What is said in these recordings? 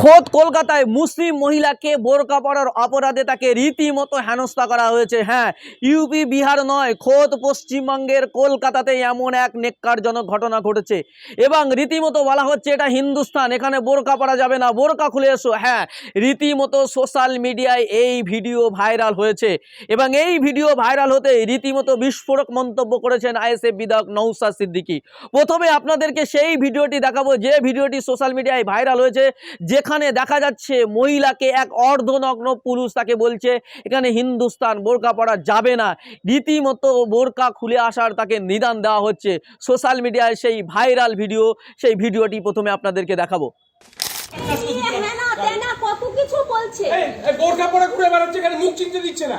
খোদ কলকাতায় মুসলিম মহিলাকে বোরকা পরার অপরাধে তাকে রীতিমতো হেনস্থা করা হয়েছে। হ্যাঁ ইউপি বিহার নয়, খোদ পশ্চিমবঙ্গের কলকাতাতে এমন এক নেককারজনক ঘটনা ঘটেছে। এবং রীতিমতো বলা হচ্ছে এটা হিন্দুস্তান, এখানে বোরকা পরা যাবে না, বোরকা খুলে এসো। হ্যাঁ রীতিমতো সোশ্যাল মিডিয়ায় এই ভিডিও ভাইরাল হয়েছে। এবং এই ভিডিও ভাইরাল হতে রীতিমতো বিস্ফোরক মন্তব্য করেছেন আইএসএফ বিধায়ক নৌসা সিদ্দিকী। প্রথমে আপনাদেরকে সেই ভিডিওটি দেখাবো, যে ভিডিওটি সোশ্যাল মিডিয়ায় ভাইরাল হয়েছে যেখানে দেখা যাচ্ছে মহিলাকে এক অর্ধনগ্ন পুরুষ তাকে বলছে এখানে হিন্দুস্তান বোরকা পরা যাবে না। রীতিমতো বোরকা খুলে আসার তাকে নিদান দেওয়া হচ্ছে। সোশ্যাল মিডিয়ায় সেই ভাইরাল ভিডিও সেই ভিডিওটি প্রথমে আপনাদেরকে দেখাবো। হ্যাঁ না দেয় না কত কিছু বলছে এই, এই বোরকা পরে ঘুরে বেড়াচ্ছে এখানে মুখ চিনতে দিচ্ছে না।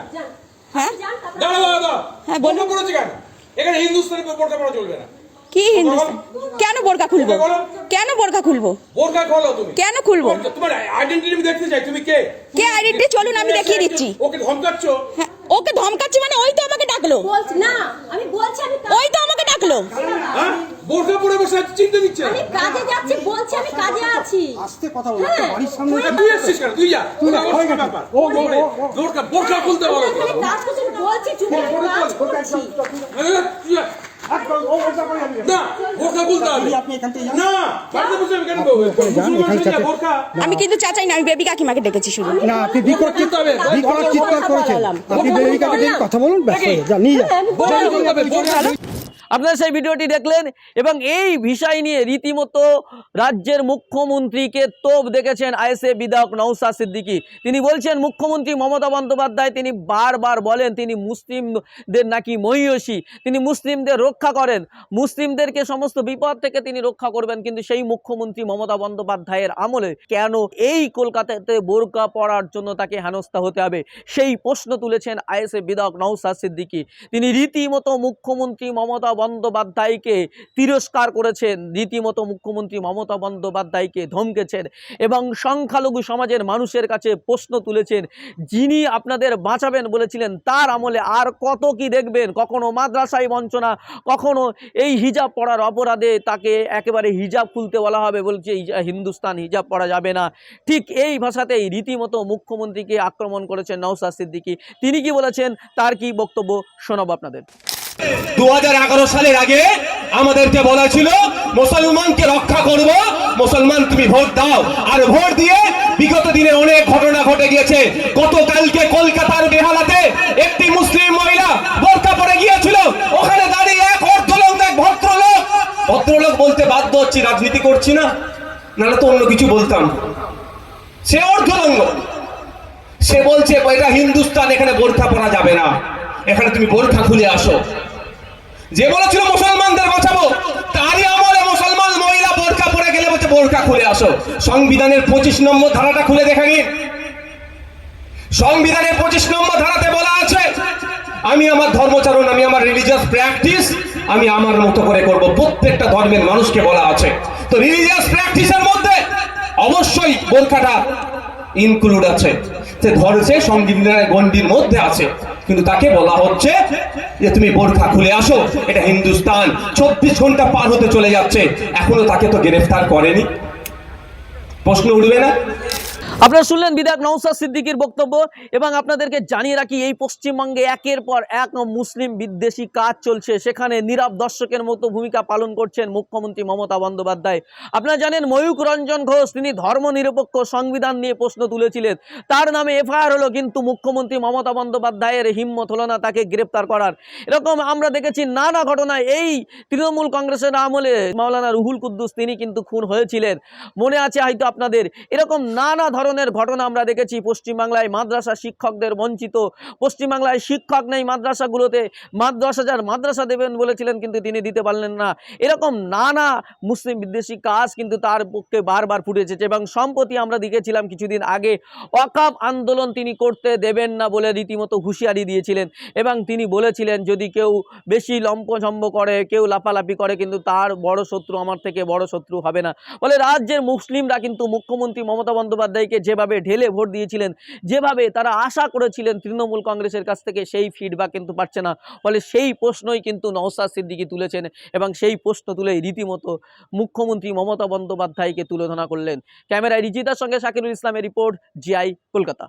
হ্যাঁ? আপনি যান, তারপরে- দাঁড়া দাঁড়া দাঁড়া হ্যাঁ, বোরকা পরেছে কেন? এখানে হিন্দুস্তানি বোরকা পরা চলবে না। কি হিন্দুস্তান কেন বোরকা খুলবো বলো। কেন বোরকা খুলবো বোরকা খোলো তুমি কেন খুলবো? তোমার- আইডেন্টিটি আমি দেখতে চাই তুমি কে কে আইডেন্টি চলুন আমি দেখিয়ে দিচ্ছি ওকে ধমকাচ্ছ হ্যাঁ, ওকে ধমকাচ্ছি মানে ওই তো আমাকে ডাকলো বলছি না আমি বলছি আমি ওই তো আমাকে ডাকলো হ্যাঁ বোরকা পরে বসে আছে, চিনতে দিচ্ছে আমি কাজে যাচ্ছি বলছি আমি কাজে আছি আস্তে কথা বলো হ্যাঁ। বাড়ির সামনে তুই এসছিস কেন তুই যা হয়ে গেছে। ব্যাপার ও। বোরকা বোরকা খুলতে বলো আমি কাজ করছি বলছি চুপ করে কাজ করছি আমি কিন্তু চাচাই না আমি বেবি কাকিমাকে ডেকেছি শুধু। না আপনি বিকট চিৎকার করেছেন। আপনি বেবি কাকিমাকে কথা বলুন ব্যাস নিয়ে যান। আপনারা সেই ভিডিওটি দেখলেন এবং এই বিষয় নিয়ে রীতিমতো রাজ্যের মুখ্যমন্ত্রীকে তোপ দেখেছেন আইএসএ বিধায়ক নৌসাদ সিদ্দিকী। তিনি বলছেন, মুখ্যমন্ত্রী মমতা বন্দ্যোপাধ্যায়, তিনি বারবার বলেন, তিনি মুসলিমদের নাকি মহিষী তিনি মুসলিমদের রক্ষা করেন, মুসলিমদেরকে সমস্ত বিপদ থেকে তিনি রক্ষা করবেন, কিন্তু সেই মুখ্যমন্ত্রী মমতা বন্দ্যোপাধ্যায়ের আমলে কেন এই কলকাতাতে বোরকা পরার জন্য তাকে হেনস্থা হতে হবে? সেই প্রশ্ন তুলেছেন আইএসএ বিধায়ক নৌসাদ সিদ্দিকী। তিনি রীতিমতো মুখ্যমন্ত্রী মমতা বন্দ্যোপাধ্যায়কে তিরস্কার করেছেন। রীতিমতো মুখ্যমন্ত্রী মমতা বন্দ্যোপাধ্যায়কে ধমকেছেন এবং সংখ্যালঘু সমাজের মানুষের কাছে প্রশ্ন তুলেছেন, যিনি আপনাদের বাঁচাবেন বলেছিলেন, তার আমলে আর কত কি দেখবেন? কখনো মাদ্রাসায় বঞ্চনা, কখনো এই হিজাব পড়ার অপরাধে তাকে একেবারে হিজাব খুলতে বলা হবে বলছে হিন্দুস্তান হিজাব পড়া যাবে না। ঠিক এই ভাষাতেই রীতিমতো মুখ্যমন্ত্রীকে আক্রমণ করেছেন নওসাদ সিদ্দিকী। তিনি কি বলেছেন, তার কি বক্তব্য শোনাবো আপনাদের? দু সালের আগে আমাদেরকে বলা ছিল, মুসলমানকে রক্ষা করব, মুসলমান তুমি ভোট দাও। আর ভোট দিয়ে বিগত দিনে অনেক ঘটনা ঘটে গিয়েছে। গতকালকে কলকাতার বেহালাতে একটি মুসলিম মহিলা বোরকা পরে গিয়েছিল। ওখানে দাঁড়িয়ে এক অর্ধলোক, এক ভদ্রলোক। ভদ্রলোক বলতে বাধ্য হচ্ছি, রাজনীতি করছি না, নাহলে তো অন্য কিছু বলতাম। সে অর্ধলঙ্গ সে বলছে, এটা হিন্দুস্তান, এখানে বোরখা পরা যাবে না। এখানে তুমি বোরখা খুলে আসো। যে বলেছিল মুসলমানদের বাঁচাবো, তারই আমলে মুসলমান মহিলা বোরকা পরে গেলে বলছে বোরকা খুলে আসো। সংবিধানের পঁচিশ নম্বর ধারাটা খুলে দেখা গিয়ে। সংবিধানের পঁচিশ নম্বর ধারাতে বলা আছে, আমি আমার ধর্মচারণ, আমি আমার রিলিজিয়াস প্র্যাকটিস আমি আমার মতো করে করব। প্রত্যেকটা ধর্মের মানুষকে বলা আছে। তো রিলিজিয়াস প্র্যাকটিসের মধ্যে অবশ্যই বোরখাটা ইনক্লুড আছে। সে ধর্মে সংবিধানের গণ্ডির মধ্যে আছে। কিন্তু তাকে বলা হচ্ছে যে তুমি বোরখা খুলে আসো, এটা হিন্দুস্তান। চব্বিশ ঘণ্টা পার হতে চলে যাচ্ছে। এখনও তাকে তো গ্রেফতার করেনি। প্রশ্ন উঠবে না? আপনারা শুনলেন বিধায়ক নৌসাদ সিদ্দিকীর বক্তব্য এবং আপনাদেরকে জানিয়ে রাখি, এই পশ্চিমবঙ্গে একের পর এক মুসলিম বিদ্বেষী কাজ চলছে। সেখানে নীরব দর্শকের মতো ভূমিকা পালন করছেন মুখ্যমন্ত্রী মমতা বন্দ্যোপাধ্যায়। আপনারা জানেন ময়ূক রঞ্জন ঘোষ, তিনি ধর্মনিরপেক্ষ সংবিধান নিয়ে প্রশ্ন তুলেছিলেন। তার নামে এফআইআর হলো, কিন্তু মুখ্যমন্ত্রী মমতা বন্দ্যোপাধ্যায়ের হিম্মত হলো না তাকে গ্রেপ্তার করার। এরকম আমরা দেখেছি নানা ঘটনায় এই তৃণমূল কংগ্রেসের আমলে মাওলানা রুহুল কুদ্দুস, তিনি কিন্তু খুন হয়েছিলেন। মনে আছে হয়তো আপনাদের। এরকম নানা ধরনের ঘটনা আমরা দেখেছি। পশ্চিমবাংলায় মাদ্রাসা শিক্ষকদের বঞ্চিত। পশ্চিমবাংলায় শিক্ষক নেই মাদ্রাসাগুলোতে। মাদ দশ হাজার মাদ্রাসা দেবেন বলেছিলেন কিন্তু তিনি দিতে পারলেন না। এরকম নানা মুসলিম বিদ্বেষী কাজ কিন্তু তার পক্ষে বারবার ফুটে এসেছে এবং সম্প্রতি আমরা দেখেছিলাম কিছুদিন আগে অকাপ আন্দোলন তিনি করতে দেবেন না বলে রীতিমতো হুঁশিয়ারি দিয়েছিলেন এবং তিনি বলেছিলেন, যদি কেউ বেশি লম্পঝম্ব করে, কেউ লাফালাফি করে, কিন্তু তার বড় শত্রু আমার থেকে বড় শত্রু হবে না। বলে রাজ্যের মুসলিমরা কিন্তু মুখ্যমন্ত্রী মমতা বন্দ্যোপাধ্যায়কে দিকে যেভাবে ঢেলে ভোট দিয়েছিলেন, যেভাবে তারা আশা করেছিলেন তৃণমূল কংগ্রেসের কাছ থেকে সেই ফিডব্যাক কিন্তু পাচ্ছে না। ফলে সেই প্রশ্নই কিন্তু নওসাদ সিদ্দিকি তুলেছেন এবং সেই প্রশ্ন তুলে রীতিমতো মুখ্যমন্ত্রী মমতা বন্দ্যোপাধ্যায়কে তুলে ধরা করলেন। ক্যামেরায় রিজিতার সঙ্গে শাকিরুল ইসলামের রিপোর্ট, জিআই, কলকাতা।